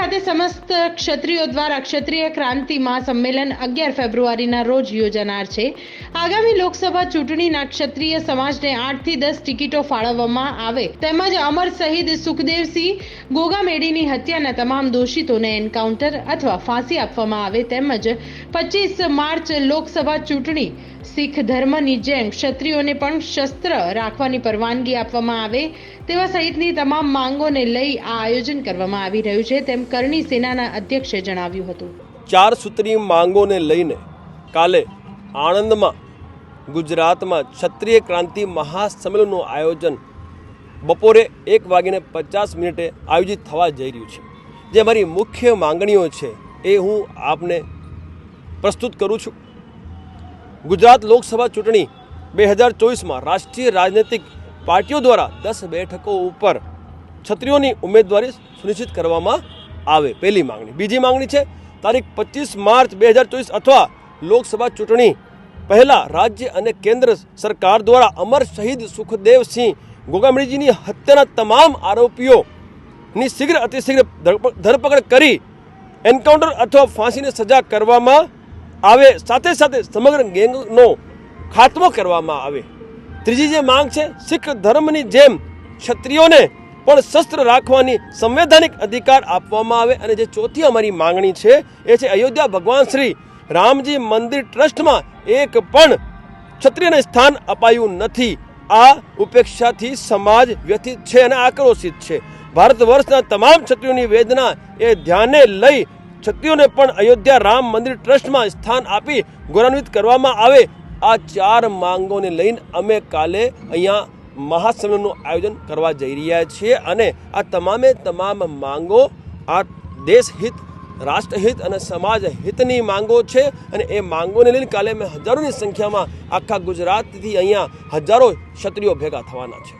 સમસ્ત ક્ષત્રિયો દ્વારા ક્ષત્રિય ક્રાંતિ મહાસંમેલન અગિયાર ફેબ્રુઆરીના રોજ યોજાનાર છે. આગામી લોકસભા ચૂંટણીના ક્ષત્રિય સમાજને આઠથી દસ ટિકિટો ફાળવવામાં આવે. તેમજ અમર શહીદ સુખદેવસિંહ ગોગામેડીની હત્યાના તમામ દોષિતોને એન્કાઉન્ટર અથવા ફાંસી આપવામાં આવે તેમજ પચીસ માર્ચ લોકસભા ચૂંટણી શીખ ધર્મની જેમ ક્ષત્રિયોને પણ શસ્ત્ર રાખવાની પરવાનગી આપવામાં આવે તેવા સહિતની તમામ માંગોને લઈ આ આયોજન કરવામાં આવી રહ્યું છે, તેમ કરણી સેનાના અધ્યક્ષે જણાવ્યું હતું. ચાર સૂત્રી માંગોને લઈને કાલે આણંદમાં ગુજરાતમાં ક્ષત્રિય ક્રાંતિ મહાસંમેલનનું આયોજન બપોરે એક વાગીને પચાસ મિનિટે આયોજિત થવા જઈ રહ્યું છે. જે મારી મુખ્ય માંગણીઓ છે એ હું આપને પ્રસ્તુત કરું છું. ગુજરાત લોકસભા ચૂંટણી બે હજાર ચોવીસમાં રાષ્ટ્રીય રાજનૈતિક પાર્ટીઓ દ્વારા દસ બેઠકો ઉપર છત્રીઓની ઉમેદવારી સુનિશ્ચિત કરવામાં આવે. પહેલી માંગણી. બીજી માંગણી છે, તારીખ પચીસ માર્ચ બે હજાર ચોવીસ અથવા લોકસભા ચૂંટણી. પહેલાં રાજ્ય અને કેન્દ્ર સરકાર દ્વારા અમર શહીદ સુખદેવસિંહ ગોગામણીજીની હત્યાના તમામ આરોપીઓની શીઘ્ર અતિશીઘ્ર ધરપકડ કરી એન્કાઉન્ટર અથવા ફાંસીની સજા કરવામાં આવે. સાથે સાથે સમગ્ર ગેંગનો ખાત્મો કરવામાં આવે. ત્રીજી જે માંગ છે, શીખ ધર્મની જેમ ક્ષત્રિયોને પણ શસ્ત્ર રાખવાની સંવૈધાનિક અધિકાર આપવામાં આવે અને જે ચોથી અમારી માંગણી છે, એ છે અયોધ્યા ભગવાન શ્રી રામજી મંદિર ટ્રસ્ટમાં એક પણ ક્ષત્રિયને સ્થાન અપાયું નથી. આ ઉપેક્ષાથી સમાજ વ્યથિત છે અને આક્રોશિત છે. ભારત વર્ષના તમામ ક્ષત્રિયોની વેદના એ ધ્યાને લઈ ક્ષત્રિયોને પણ અયોધ્યા રામ મંદિર ટ્રસ્ટમાં સ્થાન આપી ગૌરવાન્વિત કરવામાં આવે આ ચાર માંગોને લઈને અમે કાલે અહીંયા મહાસંમેલનનું આયોજન કરવા જઈ રહ્યા છીએ અને આ તમામે તમામ માંગો આ દેશહિત, રાષ્ટ્રહિત અને સમાજ હિતની માંગો છે અને એ માંગોને લઈને કાલે અમે હજારોની સંખ્યામાં આખા ગુજરાતથી અહીંયા હજારો ક્ષત્રિયો ભેગા થવાના છે.